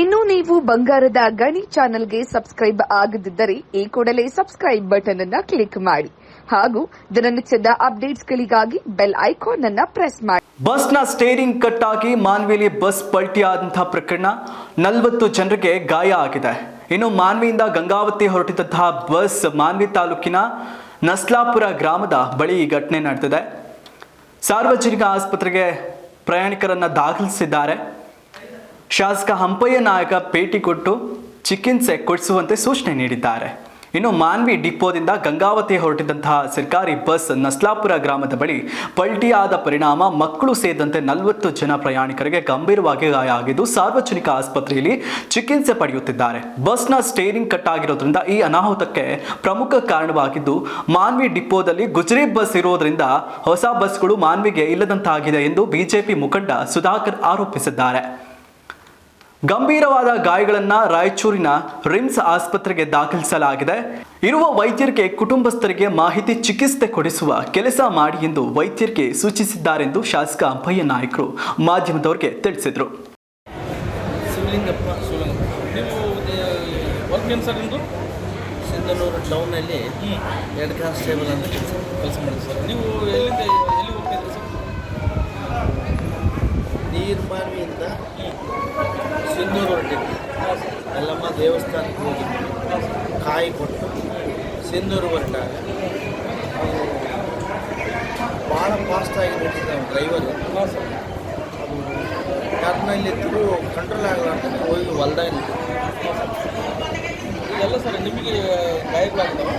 ಇನ್ನು ನೀವು ಬಂಗಾರದ ಗಣಿ ಚಾನೆಲ್ಗೆ ಸಬ್ಸ್ಕ್ರೈಬ್ ಆಗದಿದ್ದರೆ ಈ ಕೂಡಲೇ ಸಬ್ಸ್ಕ್ರೈಬ್ ಬಟನ್ ಅನ್ನು ಕ್ಲಿಕ್ ಮಾಡಿ. ಹಾಗೂ ದಿನನಿತ್ಯದ ಅಪ್ಡೇಟ್ಸ್ಗಳಿಗಾಗಿ ಬೆಲ್ ಐಕಾನ್ ಅನ್ನ ಪ್ರೆಸ್ ಮಾಡಿ. ಬಸ್ನ ಸ್ಟೇರಿಂಗ್ ಕಟ್ ಆಗಿ ಮಾನ್ವಿಲಿ ಬಸ್ ಪಲ್ಟಿಯಾದಂತಹ ಪ್ರಕರಣ ನಲವತ್ತು ಜನರಿಗೆ ಗಾಯ ಆಗಿದೆ. ಇನ್ನು ಮಾನ್ವಿಯಿಂದ ಗಂಗಾವತಿ ಹೊರಟಿದ್ದಂತಹ ಬಸ್ ಮಾನ್ವಿ ತಾಲೂಕಿನ ನಸ್ಲಾಪುರ ಗ್ರಾಮದ ಬಳಿ ಈ ಘಟನೆ ನಡೆದಿದೆ. ಸಾರ್ವಜನಿಕ ಆಸ್ಪತ್ರೆಗೆ ಪ್ರಯಾಣಿಕರನ್ನ ದಾಖಲಿಸಿದ್ದಾರೆ. ಶಾಸಕ ಹಂಪಯ್ಯ ನಾಯಕ ಭೇಟಿ ಕೊಟ್ಟು ಚಿಕಿತ್ಸೆ ಕೊಡಿಸುವಂತೆ ಸೂಚನೆ ನೀಡಿದ್ದಾರೆ. ಇನ್ನು ಮಾನ್ವಿ ಡಿಪೋದಿಂದ ಗಂಗಾವತಿ ಹೊರಟಿದ್ದಂತಹ ಸರ್ಕಾರಿ ಬಸ್ ನಸ್ಲಾಪುರ ಗ್ರಾಮದ ಬಳಿ ಪಲ್ಟಿಯಾದ ಪರಿಣಾಮ, ಮಕ್ಕಳು ಸೇರಿದಂತೆ ನಲವತ್ತು ಜನ ಪ್ರಯಾಣಿಕರಿಗೆ ಗಂಭೀರವಾಗಿ ಗಾಯ ಆಗಿದ್ದು ಸಾರ್ವಜನಿಕ ಆಸ್ಪತ್ರೆಯಲ್ಲಿ ಚಿಕಿತ್ಸೆ ಪಡೆಯುತ್ತಿದ್ದಾರೆ. ಬಸ್ನ ಸ್ಟೇರಿಂಗ್ ಕಟ್ ಆಗಿರೋದ್ರಿಂದ ಈ ಅನಾಹುತಕ್ಕೆ ಪ್ರಮುಖ ಕಾರಣವಾಗಿದ್ದು, ಮಾನ್ವಿ ಡಿಪೋದಲ್ಲಿ ಗುಜರಿ ಬಸ್ ಇರೋದ್ರಿಂದ ಹೊಸ ಬಸ್ಗಳು ಮಾನ್ವಿಗೆ ಇಲ್ಲದಂತಾಗಿದೆ ಎಂದು ಬಿಜೆಪಿ ಮುಖಂಡ ಸುಧಾಕರ್ ಆರೋಪಿಸಿದ್ದಾರೆ. ಗಂಭೀರವಾದ ಗಾಯಗಳನ್ನ ರಾಯಚೂರಿನ ರಿಮ್ಸ್ ಆಸ್ಪತ್ರೆಗೆ ದಾಖಲಿಸಲಾಗಿದೆ. ಇರುವ ವೈದ್ಯರಿಗೆ ಕುಟುಂಬಸ್ಥರಿಗೆ ಮಾಹಿತಿ ಚಿಕಿತ್ಸೆ ಕೊಡಿಸುವ ಕೆಲಸ ಮಾಡಿ ಎಂದು ವೈದ್ಯರಿಗೆ ಸೂಚಿಸಿದ್ದಾರೆಂದು ಶಾಸಕ ಅಂಪಯ್ಯ ನಾಯಕರು ಮಾಧ್ಯಮದವರಿಗೆ ತಿಳಿಸಿದರು. ಶಿವಲಿಂಗಪ್ಪ ಸಿಂಧೂರು ಹೊರಟಿದ್ವಿ ಎಲ್ಲಮ್ಮ ದೇವಸ್ಥಾನಕ್ಕೆ ಹೋಗಿ ಕಾಯಿ ಕೊಟ್ಟು ಸಿಂಧೂರು ಹೊರಟಾಗ ಭಾಳ ಫಾಸ್ಟಾಗಿ ನಡೀತಿದ್ದ ಅವ್ನು ಡ್ರೈವರು ಅದು ಸರ್ ಟರ್ನಲ್ಲಿ ತಿರುವು ಕಂಟ್ರೋಲ್ ಅಂತ ಹೋಗಿ ಹೊಲ್ದಾಗ. ಇದೆಲ್ಲ ಸರ್ ನಿಮಗೆ ಗಾಯಗಳಾಗಿದ್ದಾವೆ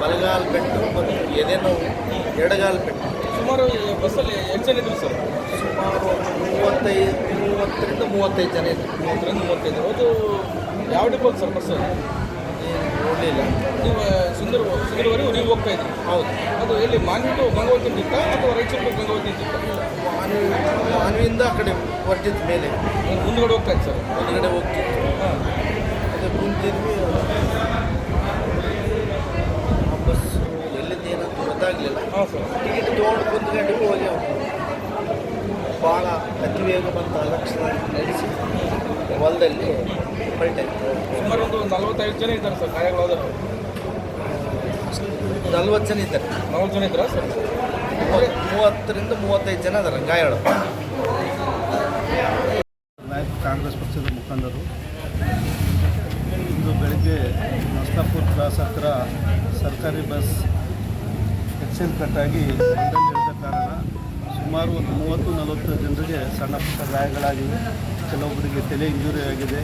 ಬಲಗಾಲು ಬೆಟ್ಟು ಮತ್ತು ಎದೆ ನೋವು ಎಡಗಾಲ್ ಪೆಟ್ಟು ಸುಮಾರು ಬಸ್ಸಲ್ಲಿ ಎಷ್ಟು ಜನ ಇದ್ರು ಸರ್? ಸುಮಾರು ಮೂವತ್ತೈದು ಮೂವತ್ತರಿಂದ ಮೂವತ್ತೈದು ಜನ ಇದ್ರು. ಮೂವತ್ತರಿಂದ ಮೂವತ್ತೈದು. ಅದು ಯಾವ ಡಿಪೋಗೆ ಸರ್ ಬಸ್ಸಲ್ಲಿ? ನೋಡಲಿಲ್ಲ. ನೀವು ಸುಂದರ ಸುಂದರವರೆಗೂ ನೀವು ಹೋಗ್ತಾ ಇದ್ರಿ. ಹೌದು. ಅದು ಎಲ್ಲಿ ಮಾನ್ವಿಟ್ಟು ಗಂಗಾವತಿ ನಿಂತ ಅಥವಾ ರಾಯಚೂರು ಗಂಗಾವತಿ ನಿಂತ ಮಾನವಿ ಮಾನವಿಯಿಂದ ಆ ಕಡೆ ವರ್ಜಿದ ಮೇಲೆ. ಮುಂದ್ಗಡೆ ಹೋಗ್ತಾ ಇತ್ತು ಸರ್? ಮುಂದ್ಗಡೆ ಹೋಗ್ತಿತ್ತು ಹಾಂ. ಅದಕ್ಕೆ ಕುಂತಿದ್ವಿ ಆ ಬಸ್ ಎಲ್ಲಿಂದ ಏನಂತ ಗೊತ್ತಾಗಲಿಲ್ಲ ಹಾಂ ಸರ್. ಟಿಕೆಟ್ ತೊಗೊಂಡು ಕುಂತ್ಕೊಂಡು ಹೋಗಿ ಭಾಳ ಅತಿ ವೇಗ ಬಂತ ಲಕ್ಷಣ ನಡೆಸಿ ಹೊಲದಲ್ಲಿ ಪಲ್ಟಾಯ್ತು ಸುಮಾರು ಒಂದು ನಲವತ್ತೈದು ಜನ ಇದ್ದಾರೆ ಸರ್ ಗಾಯಗಳಾದವರು ನಲ್ವತ್ತು ಜನ ಇದ್ದಾರೆ. ನಲ್ವತ್ತು ಜನ ಇದ್ದಾರೆ ಸರ್? ಮೂವತ್ತು- ಮೂವತ್ತರಿಂದ ಮೂವತ್ತೈದು ಜನ ಅದರ ಗಾಯಗಳು. ನಾಯಕ ಕಾಂಗ್ರೆಸ್ ಪಕ್ಷದ ಮುಖಂಡರು. ಇಂದು ಬೆಳಿಗ್ಗೆ ಮಸ್ತಾಪುರ್ ಕ್ರಾಸ್ ಹತ್ರ ಸರ್ಕಾರಿ ಬಸ್ ಎಕ್ಸೆಲ್ ಕಟ್ಟಾಗಿ ಹೊಲದಲ್ಲಿ ಇಳಿದ ಕಾರಣ ಸುಮಾರು ಒಂದು ಮೂವತ್ತು, ನಲವತ್ತು ಜನರಿಗೆ ಸಣ್ಣ ಪುಟ್ಟ ಗಾಯಗಳಾಗಿವೆ. ಕೆಲವೊಬ್ಬರಿಗೆ ತಲೆ ಇಂಜುರಿ ಆಗಿದೆ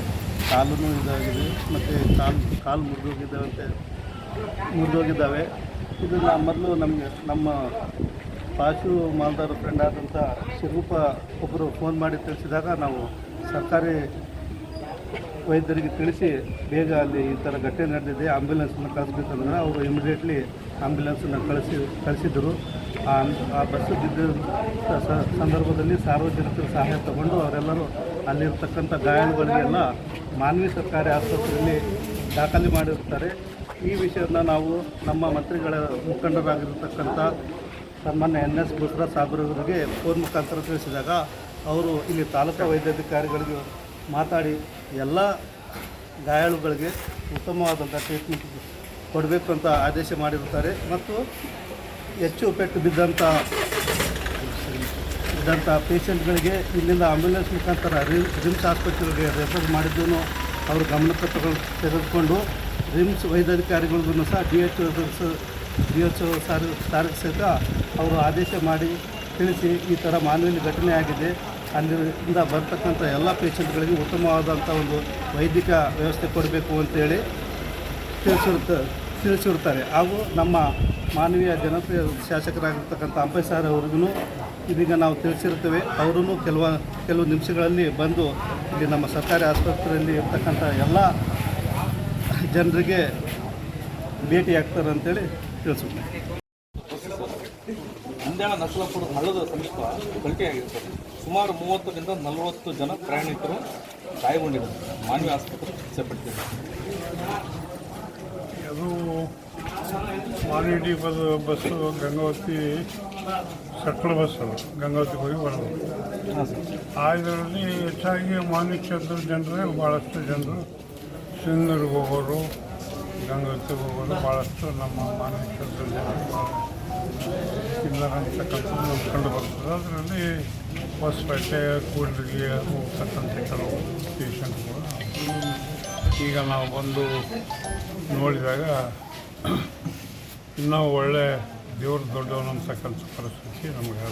ಕಾಲು ಇದಾಗಿದೆ, ಮತ್ತು ಕಾಲು ಕಾಲು ಮುರಿದೋಗಿದ್ದಾವಂತೆ, ಮುರಿದೋಗಿದ್ದಾವೆ. ಇದನ್ನು ಮೊದಲು ನಮಗೆ ನಮ್ಮ ಪಾಶು ಮಾಲ್ದಾರ ಫ್ರೆಂಡ್ ಆದಂಥ ಶಿರೂಪ ಒಬ್ಬರು ಫೋನ್ ಮಾಡಿ ತಿಳಿಸಿದಾಗ ನಾವು ಸರ್ಕಾರಿ ವೈದ್ಯರಿಗೆ ತಿಳಿಸಿ ಬೇಗ ಅಲ್ಲಿ ಈ ಥರ ಘಟನೆ ನಡೆದಿದೆ ಆಂಬ್ಯುಲೆನ್ಸನ್ನು ಕಳಿಸ್ಬೇಕಂದ್ರೆ ಅವರು ಇಮಿಡಿಯೇಟ್ಲಿ ಆಂಬ್ಯುಲೆನ್ಸನ್ನು ಕಳಿಸಿ, ಕಳಿಸಿದರು. ಆ ಆ ಬಸ್ಸು ಬಿದ್ದ ಸಂದರ್ಭದಲ್ಲಿ ಸಾರ್ವಜನಿಕರ ಸಹಾಯ ತಗೊಂಡು ಅವರೆಲ್ಲರೂ ಅಲ್ಲಿರ್ತಕ್ಕಂಥ ಗಾಯಾಳುಗಳಿಗೆಲ್ಲ ಮಾನವೀಯ ಸರ್ಕಾರಿ ಆಸ್ಪತ್ರೆಯಲ್ಲಿ ದಾಖಲೆ ಮಾಡಿರ್ತಾರೆ ಈ ವಿಷಯನ ನಾವು ನಮ್ಮ ಮಂತ್ರಿಗಳ ಮುಖಂಡರಾಗಿರ್ತಕ್ಕಂಥ ಸನ್ಮಾನ್ಯ ಎನ್ ಎಸ್ ಬಸವರಾಜ್ ಸಾಬ್ರವರಿಗೆ ಫೋನ್ ಮುಖಾಂತರ ತಿಳಿಸಿದಾಗ ಅವರು ಇಲ್ಲಿ ತಾಲೂಕು ವೈದ್ಯಾಧಿಕಾರಿಗಳಿಗೆ ಮಾತಾಡಿ ಎಲ್ಲ ಗಾಯಾಳುಗಳಿಗೆ ಉತ್ತಮವಾದಂಥ ಟ್ರೀಟ್ಮೆಂಟ್ ಕೊಡಬೇಕು ಅಂತ ಆದೇಶ ಮಾಡಿರುತ್ತಾರೆ. ಮತ್ತು ಹೆಚ್ಚು ಪೆಟ್ಟು ಬಿದ್ದಂಥ ಇದ್ದಂಥ ಪೇಷಂಟ್ಗಳಿಗೆ ಇಲ್ಲಿಂದ ಆಂಬ್ಯುಲೆನ್ಸ್ ಮುಖಾಂತರ ರಿಮ್ಸ್ ಆಸ್ಪತ್ರೆಗೆ ರೆಫರ್ ಮಾಡಿದ್ದನ್ನು ಅವರು ಗಮನಕ್ಕೆ ತಗೊಂಡು, ತೆಗೆದುಕೊಂಡು ರಿಮ್ಸ್ ವೈದ್ಯಾಧಿಕಾರಿಗಳಿಗೂ ಸಹ D H D H sorry, ಸಾರಿಗೆ ಸಹಿತ ಅವರು ಆದೇಶ ಮಾಡಿ ತಿಳಿಸಿ ಈ ಥರ ಮಾನವೀಯ ಘಟನೆ ಆಗಿದೆ. ಅಲ್ಲಿಂದ ಬರ್ತಕ್ಕಂಥ ಎಲ್ಲ ಪೇಷಂಟ್ಗಳಿಗೆ ಉತ್ತಮವಾದಂಥ ಒಂದು ವೈದ್ಯಕ ವ್ಯವಸ್ಥೆ ಕೊಡಬೇಕು ಅಂತೇಳಿ ತಿಳಿಸಿರುತ್ತ, ತಿಳಿಸಿರುತ್ತಾರೆ. ಹಾಗೂ ನಮ್ಮ ಮಾನವೀಯ ಜನಪ್ರಿಯ ಶಾಸಕರಾಗಿರ್ತಕ್ಕಂಥ ಅಂಬೈ ಸರ್ ಅವ್ರಿಗೂ ಇದೀಗ ನಾವು ತಿಳಿಸಿರ್ತೇವೆ ಅವರೂ ಕೆಲವು ಕೆಲವು ನಿಮಿಷಗಳಲ್ಲಿ ಬಂದು ಇಲ್ಲಿ ನಮ್ಮ ಸರ್ಕಾರಿ ಆಸ್ಪತ್ರೆಯಲ್ಲಿ ಇರ್ತಕ್ಕಂಥ ಎಲ್ಲ ಜನರಿಗೆ ಭೇಟಿಯಾಗ್ತಾರೆ ಅಂತೇಳಿ ತಿಳಿಸುತ್ತೆ ಅಂದೇಳ ಹಳ್ಳದ ಸಮೀಪ ಸುಮಾರು ಮೂವತ್ತರಿಂದ ನಲವತ್ತು ಜನ ಪ್ರಯಾಣಿಕರು ಗಾಯಗೊಂಡಿದ್ದಾರೆ. ಮಾನವೀಯ ಆಸ್ಪತ್ರೆ ಚಿಕಿತ್ಸೆ ಪಡ್ತಿದ್ದಾರೆ ಅದು ಮಾನವಿಟಿ ಬಸ್ ಬಸ್ಸು ಗಂಗಾವತಿ ಬಸ್ ಅದು ಗಂಗಾವತಿಗೆ ಹೋಗಿ ಬರೋದು. ಆ ಇದರಲ್ಲಿ ಹೆಚ್ಚಾಗಿ ಮಾನ್ಯ ಕ್ಷೇತ್ರದ ಜನರೇ ಭಾಳಷ್ಟು ಜನರು ಸಿಂಧೂರಿಗೆ ಹೋಗೋರು ಗಂಗಾವತಿಗೆ ಹೋಗೋರು ಭಾಳಷ್ಟು ನಮ್ಮ ಮಾನ್ಯ ಕ್ಷೇತ್ರದ ಜನರು. ಇಲ್ಲ ಅಂತಕ್ಕಂಥದ್ದು ಕಂಡು ಬರ್ತದೆ ಅದರಲ್ಲಿ ಹೊಸಪೇಟೆ, ಕೂಡ್ಲಿಗೆ ಹೋಗ್ತಕ್ಕಂಥ ಕೆಲವು ಪೇಷಂಟ್ಗಳು ಈಗ ನಾವು ಬಂದು ನೋಡಿದಾಗ ಇನ್ನೂ ಒಳ್ಳೆ ದೇವ್ರ ದೊಡ್ಡವನು ಅಂತಕ್ಕಂಥ ಪರಿಸ್ಥಿತಿ ನಮಗೆ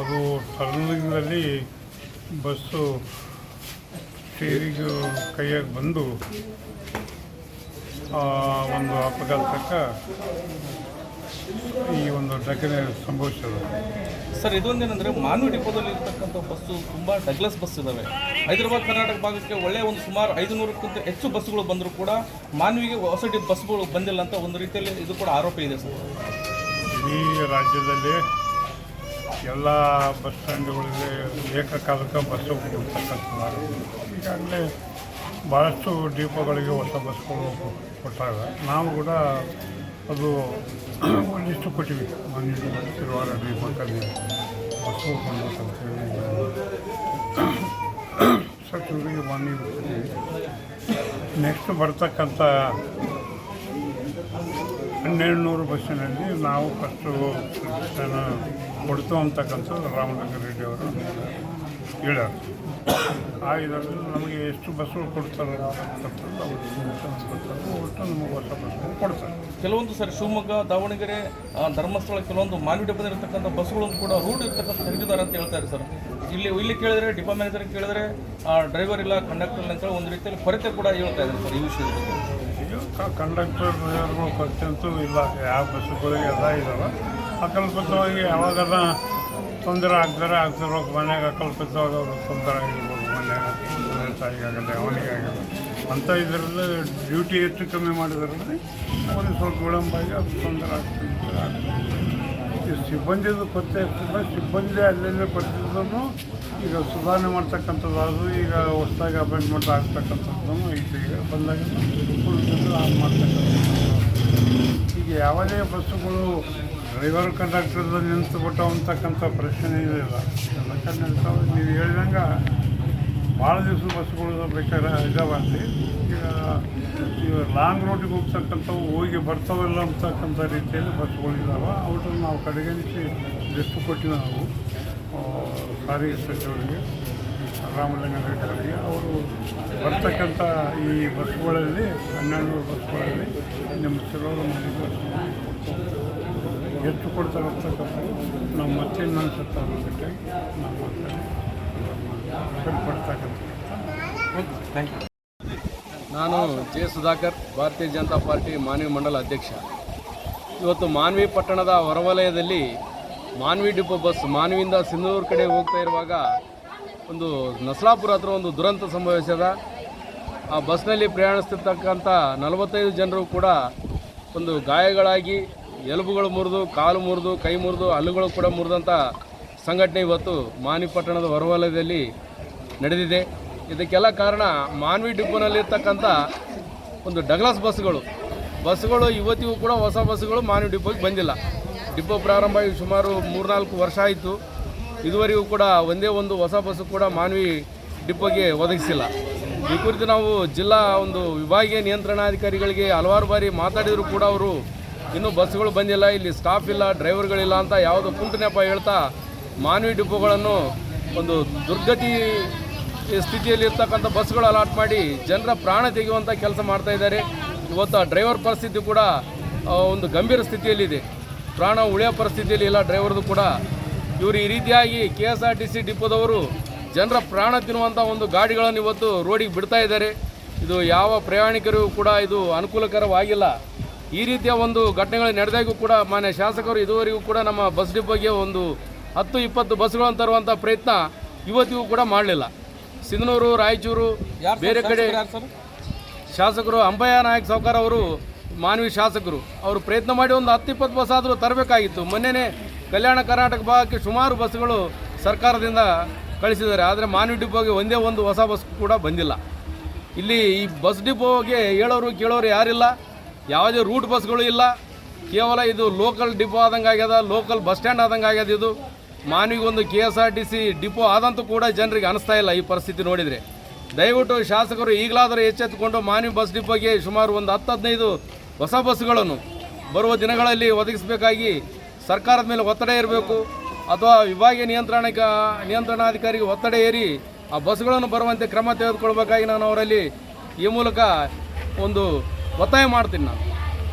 ಅದು ಟರ್ನಿಂಗ್ನಲ್ಲಿ ಬಸ್ಸು ಸ್ಟೇರಿಗೆ ಕೈಯಾಗಿ ಬಂದು ಒಂದು ಅಪಘಾತಕ್ಕೆ ಈ ಒಂದು ಘಟನೆ ಸಂಭವಿಸಿದೆ ಸರ್ ಇದೊಂದೇನೆಂದರೆ ಮಾನವ ಡಿಪೋದಲ್ಲಿ ಇರ್ತಕ್ಕಂಥ ಬಸ್ಸು ತುಂಬ ಡಗ್ಲಸ್ ಬಸ್ ಇದ್ದಾವೆ ಹೈದರಾಬಾದ್ ಕರ್ನಾಟಕ ಭಾಗಕ್ಕೆ ಒಳ್ಳೆಯ ಒಂದು ಸುಮಾರು ಐದು ನೂರಕ್ಕಿಂತ ಹೆಚ್ಚು ಬಸ್ಸುಗಳು ಬಂದರೂ ಕೂಡ ಮಾನವಿಗೆ ಹೊಸ ಬಸ್ಗಳು ಬಂದಿಲ್ಲ ಅಂತ ಒಂದು ರೀತಿಯಲ್ಲಿ ಇದು ಕೂಡ ಆರೋಪ ಇದೆ ಸರ್. ಇಡೀ ರಾಜ್ಯದಲ್ಲಿ ಎಲ್ಲ ಬಸ್ ಸ್ಟ್ಯಾಂಡ್ಗಳಿಗೆ ಏಕಕಾಲಕ್ಕೆ ಬಸ್ಸು ಈಗಾಗಲೇ ಭಾಳಷ್ಟು ಡಿಪೋಗಳಿಗೆ ಹೊಸ ಬಸ್ಗಳು ಕೊಟ್ಟಾಗ ನಾವು ಕೂಡ ಅದು ಒಂದಿಷ್ಟು ಕೊಟ್ಟಿವಿ. ಮನೆ ತಿರುವಾರ ಡಿಪೋದಲ್ಲಿ ಬಸ್ಸು ಕೊಡ್ಬೇಕಂತೇಳಿ ಸಚಿವರಿಗೆ ಮನೆ ಕೊಟ್ಟಿವಿ ನೆಕ್ಸ್ಟ್ ಬರ್ತಕ್ಕಂಥ ಹನ್ನೆರಡು ನೂರು ಬಸ್ಸಿನಲ್ಲಿ ನಾವು ಫಸ್ಟು ಕೊಡ್ತು ಅಂತಕ್ಕಂಥದ್ದು ರಾಮಲಿಂಗ ರೆಡ್ಡಿ ಅವರು ಆ ಇದರಲ್ಲಿ ನಮಗೆ ಎಷ್ಟು ಬಸ್ಸುಗಳು ಕೊಡ್ತಾರೆ ಅಂತಕ್ಕಂಥದ್ದು ಅವ್ರು ಗೊತ್ತಲ್ಲ. ಒಟ್ಟು ನಮಗೆ ಹೊಸ ಬಸ್ಸುಗಳು ಕೊಡ್ತಾರೆ. ಕೆಲವೊಂದು ಸರ್ ಶಿವಮೊಗ್ಗ ದಾವಣಗೆರೆ ಆ, ಧರ್ಮಸ್ಥಳ ಕೆಲವೊಂದು ಡಿಪೋದಲ್ಲಿ ಬಸ್ಸುಗಳನ್ನು ಬಸ್ಗಳನ್ನು ಕೂಡ ರೂಟ್ ಇರ್ತಕ್ಕಂಥ ತೆಗೆದಿದ್ದಾರೆ ಅಂತ ಹೇಳ್ತಾರೆ ಸರ್. ಇಲ್ಲಿ ಇಲ್ಲಿ ಕೇಳಿದ್ರೆ ಡಿಪಾ ಮ್ಯಾನೇಜರ್ ಕೇಳಿದ್ರೆ ಡ್ರೈವರ್ ಇಲ್ಲ ಕಂಡಕ್ಟರ್ ಇಲ್ಲ ಅಂತೇಳಿ ಒಂದು ರೀತಿಯಲ್ಲಿ ಕೊರತೆ ಕೂಡ ಹೇಳ್ತಾ ಇದ್ದಾರೆ ಸರ್ ಈ ವಿಷಯದ ಬಗ್ಗೆ. ಕಂಡಕ್ಟರ್ ಡ್ರೈವರ್ಗಳು ಅಂತೂ ಇಲ್ಲ. ಯಾವ ಬಸ್ಸುಗಳಿಗೆ ಎಲ್ಲ ಇದಾವೆ. ಅಕಲ್ಪಿತವಾಗಿ ಯಾವಾಗೆಲ್ಲ ತೊಂದರೆ ಆಗ್ತಾರೆ ಆಗ್ತಿರೋ ಮನೆಯಾಗ ಅಕಲ್ಪಿತವಾಗಿ ಅವರು ತೊಂದರೆ ತಂದೆ ತಾಯಿಗಾಗಲ್ಲ ಅವನಿಗಾಗಲ್ಲ ಅಂಥ ಇದರಲ್ಲಿ ಡ್ಯೂಟಿ ಹೆಚ್ಚು ಕಮ್ಮಿ ಮಾಡಿದ್ರಲ್ಲಿ ಅವನಿಗೆ ಸ್ವಲ್ಪ ವಿಳಂಬ ಆಗಿ ಅದು ತೊಂದರೆ ಆಗ್ತದೆ ಸಿಬ್ಬಂದಿದು ಕೊರತೆ ಸಿಬ್ಬಂದಿ ಅಲ್ಲೆಲ್ಲೇ ಬರ್ತಿದ್ದನ್ನು ಈಗ ಸುಧಾರಣೆ ಮಾಡ್ತಕ್ಕಂಥದ್ದು ಅದು ಈಗ ಹೊಸದಾಗಿ ಅಪಾಯಿಂಟ್ಮೆಂಟ್ ಆಗ್ತಕ್ಕಂಥದ್ದು ಐತೆ ಈಗ ಬಂದಾಗ ಮಾಡ್ತಕ್ಕಂಥ ಈಗ ಯಾವುದೇ ಬಸ್ಸುಗಳು ಡ್ರೈವರ್ ಕಂಡಕ್ಟರ್ ನಿಂತು ಬಿಟ್ಟು ಅಂತಕ್ಕಂಥ ಪ್ರಶ್ನೆ ಇಲ್ಲ ಎಲ್ಲ ನೀವು ಹೇಳ್ದಂಗೆ ಭಾಳ ದಿವಸ ಬಸ್ಗಳು ಬೇಕಾದ್ರೆ ಇದಾವೆ ಅಲ್ಲಿ ಈಗ ಈಗ ಲಾಂಗ್ ರೂಟಿಗೆ ಹೋಗ್ತಕ್ಕಂಥವು ಹೋಗಿ ಬರ್ತಾವಲ್ಲ ಅಂತಕ್ಕಂಥ ರೀತಿಯಲ್ಲಿ ಬಸ್ಗಳಿದ್ದಾವೆ ಅವ್ರನ್ನ ನಾವು ಕಡೆಗಣಿಸಿ ಲಿಸ್ಟ್ ಕೊಟ್ಟಿವಿ ನಾವು. ಸಾರಿಗೆ ಸಚಿವರಿಗೆ ರಾಮಲಿಂಗ ರೆಡ್ಡಿ ಅವರಿಗೆ. ಅವರು ಬರ್ತಕ್ಕಂಥ ಈ ಬಸ್ಗಳಲ್ಲಿ ಹನ್ನೆರಡು ಬಸ್ಗಳಲ್ಲಿ ನಿಮ್ಮ ಕೆಲವರು ಬಸ್ ಎಷ್ಟು ಕೊಡ್ತಾರೆ ಅಂತಕ್ಕಂಥದ್ದು ನಾವು ಮತ್ತೆ ಇನ್ನೊಂದು ಸತ್ತ ನಾವು ಸರಿಪಡ್ತಕ್ಕಂಥ ನಾನು ಜೆ ಸುಧಾಕರ್, ಭಾರತೀಯ ಜನತಾ ಪಾರ್ಟಿ ಮಾನ್ವಿ ಮಂಡಲ ಅಧ್ಯಕ್ಷ. ಇವತ್ತು ಮಾನ್ವಿ ಪಟ್ಟಣದ ಹೊರವಲಯದಲ್ಲಿ ಮಾನ್ವಿ ಡಿಪೋ ಬಸ್ ಮಾನ್ವಿಯಿಂದ ಸಿಂಧೂರು ಕಡೆ ಹೋಗ್ತಾ ಇರುವಾಗ ಒಂದು ನಸಲಾಪುರ ಹತ್ರ ಒಂದು ದುರಂತ ಸಂಭವಿಸಿದ. ಆ ಬಸ್ನಲ್ಲಿ ಪ್ರಯಾಣಿಸ್ತಿರ್ತಕ್ಕಂಥ ನಲವತ್ತೈದು ಜನರು ಕೂಡ ಒಂದು ಗಾಯಗಳಾಗಿ ಎಲುಬುಗಳು ಮುರಿದು, ಕಾಲು ಮುರಿದು, ಕೈ ಮುರಿದು, ಹಲ್ಲುಗಳು ಕೂಡ ಮುರಿದಂಥ ಸಂಘಟನೆ ಇವತ್ತು ಮಾನ್ವಿ ಪಟ್ಟಣದ ಹೊರವಲಯದಲ್ಲಿ ನಡೆದಿದೆ. ಇದಕ್ಕೆಲ್ಲ ಕಾರಣ ಮಾನ್ವಿ ಡಿಪೋನಲ್ಲಿರ್ತಕ್ಕಂಥ ಒಂದು ಡಗ್ಲಾಸ್ ಬಸ್ಗಳು ಬಸ್ಗಳು ಇವತ್ತಿಗೂ ಕೂಡ ಹೊಸ ಬಸ್ಗಳು ಮಾನ್ವಿ ಡಿಪೋಗೆ ಬಂದಿಲ್ಲ. ಡಿಪೋ ಪ್ರಾರಂಭ ಸುಮಾರು ಮೂರ್ನಾಲ್ಕು ವರ್ಷ ಆಯಿತು. ಇದುವರೆಗೂ ಕೂಡ ಒಂದೇ ಒಂದು ಹೊಸ ಬಸ್ಸು ಕೂಡ ಮಾನ್ವಿ ಡಿಪೋಗೆ ಒದಗಿಸಿಲ್ಲ. ಈ ಕುರಿತು ನಾವು ಜಿಲ್ಲಾ ಒಂದು ವಿಭಾಗೀಯ ನಿಯಂತ್ರಣಾಧಿಕಾರಿಗಳಿಗೆ ಹಲವಾರು ಬಾರಿ ಮಾತಾಡಿದರೂ ಕೂಡ ಅವರು, ಇನ್ನೂ ಬಸ್ಸುಗಳು ಬಂದಿಲ್ಲ, ಇಲ್ಲಿ ಸ್ಟಾಫ್ ಇಲ್ಲ ಡ್ರೈವರ್ಗಳಿಲ್ಲ ಅಂತ ಯಾವುದೋ ಕುಂಟು ನೆಪ ಹೇಳ್ತಾ ಮಾನ್ವಿ ಡಿಪೋಗಳನ್ನು ಒಂದು ದುರ್ಗತಿ ಸ್ಥಿತಿಯಲ್ಲಿ ಇರ್ತಕ್ಕಂಥ ಬಸ್ಗಳು ಅಲಾಟ್ ಮಾಡಿ ಜನರ ಪ್ರಾಣ ತೆಗೆಯುವಂಥ ಕೆಲಸ ಮಾಡ್ತಾ ಇದ್ದಾರೆ. ಇವತ್ತು ಡ್ರೈವರ್ ಪರಿಸ್ಥಿತಿ ಕೂಡ ಒಂದು ಗಂಭೀರ ಸ್ಥಿತಿಯಲ್ಲಿದೆ. ಪ್ರಾಣ ಉಳಿಯೋ ಪರಿಸ್ಥಿತಿಯಲ್ಲಿ ಇಲ್ಲ, ಡ್ರೈವರ್ದು ಕೂಡ. ಇವರು ಈ ರೀತಿಯಾಗಿ K S R T C ಡಿಪೋದವರು ಜನರ ಪ್ರಾಣ ತಿನ್ನುವಂಥ ಒಂದು ಗಾಡಿಗಳನ್ನು ಇವತ್ತು ರೋಡಿಗೆ ಬಿಡ್ತಾ ಇದ್ದಾರೆ. ಇದು ಯಾವ ಪ್ರಯಾಣಿಕರಿಗೂ ಕೂಡ ಇದು ಅನುಕೂಲಕರವಾಗಿಲ್ಲ. ಈ ರೀತಿಯ ಒಂದು ಘಟನೆಗಳು ನಡೆದಾಗೂ ಕೂಡ ಮಾನ್ಯ ಶಾಸಕರು ಇದುವರೆಗೂ ಕೂಡ ನಮ್ಮ ಬಸ್ ಡಿಪೋಗೆ ಒಂದು ಹತ್ತು ಇಪ್ಪತ್ತು ಬಸ್ಗಳನ್ನು ತರುವಂಥ ಪ್ರಯತ್ನ ಇವತ್ತಿಗೂ ಕೂಡ ಮಾಡಲಿಲ್ಲ. ಸಿಂಧನೂರು ರಾಯಚೂರು ಬೇರೆ ಕಡೆ ಶಾಸಕರು ಅಂಬಯ್ಯ ನಾಯಕ್ ಸಾವ್ಕಾರ ಅವರು ಮಾನವಿ ಶಾಸಕರು. ಅವರು ಪ್ರಯತ್ನ ಮಾಡಿ ಒಂದು ಹತ್ತು ಇಪ್ಪತ್ತು ಬಸ್ ಆದರೂ ತರಬೇಕಾಗಿತ್ತು. ಮೊನ್ನೆನೇ ಕಲ್ಯಾಣ ಕರ್ನಾಟಕ ಭಾಗಕ್ಕೆ ಸುಮಾರು ಬಸ್ಗಳು ಸರ್ಕಾರದಿಂದ ಕಳಿಸಿದ್ದಾರೆ. ಆದರೆ ಮಾನವಿ ಡಿಪೋಗೆ ಒಂದೇ ಒಂದು ಹೊಸ ಬಸ್ ಕೂಡ ಬಂದಿಲ್ಲ. ಇಲ್ಲಿ ಈ ಬಸ್ ಡಿಪೋಗೆ ಹೇಳೋರು ಕೇಳೋರು ಯಾರಿಲ್ಲ. ಯಾವುದೇ ರೂಟ್ ಬಸ್ಗಳು ಇಲ್ಲ. ಕೇವಲ ಇದು ಲೋಕಲ್ ಡಿಪೋ ಆದಂಗೆ ಆಗ್ಯದ ಲೋಕಲ್ ಬಸ್ ಸ್ಟ್ಯಾಂಡ್ ಆದಂಗೆ ಆಗ್ಯದ ಇದು. ಮಾನವಿಗೊಂದು K S R T C depot ಆದಂತೂ ಕೂಡ ಜನರಿಗೆ ಅನಿಸ್ತಾ ಇಲ್ಲ ಈ ಪರಿಸ್ಥಿತಿ ನೋಡಿದರೆ. ದಯವಿಟ್ಟು ಶಾಸಕರು ಈಗಲಾದರೂ ಎಚ್ಚೆತ್ತುಕೊಂಡು ಮಾನವಿ ಬಸ್ ಡಿಪೋಗೆ ಸುಮಾರು ಒಂದು ಹತ್ತು ಹದಿನೈದು ಹೊಸ ಬಸ್ಗಳನ್ನು ಬರುವ ದಿನಗಳಲ್ಲಿ ಒದಗಿಸಬೇಕಾಗಿ ಸರ್ಕಾರದ ಮೇಲೆ ಒತ್ತಡ ಇರಬೇಕು ಅಥವಾ ವಿಭಾಗೀಯ ನಿಯಂತ್ರಣ ನಿಯಂತ್ರಣಾಧಿಕಾರಿಗೆ ಒತ್ತಡ ಏರಿ ಆ ಬಸ್ಗಳನ್ನು ಬರುವಂತೆ ಕ್ರಮ ತೆಗೆದುಕೊಳ್ಬೇಕಾಗಿ ನಾನು ಅವರಲ್ಲಿ ಈ ಮೂಲಕ ಒಂದು ಒತ್ತಾಯ ಮಾಡ್ತೀನಿ ನಾನು.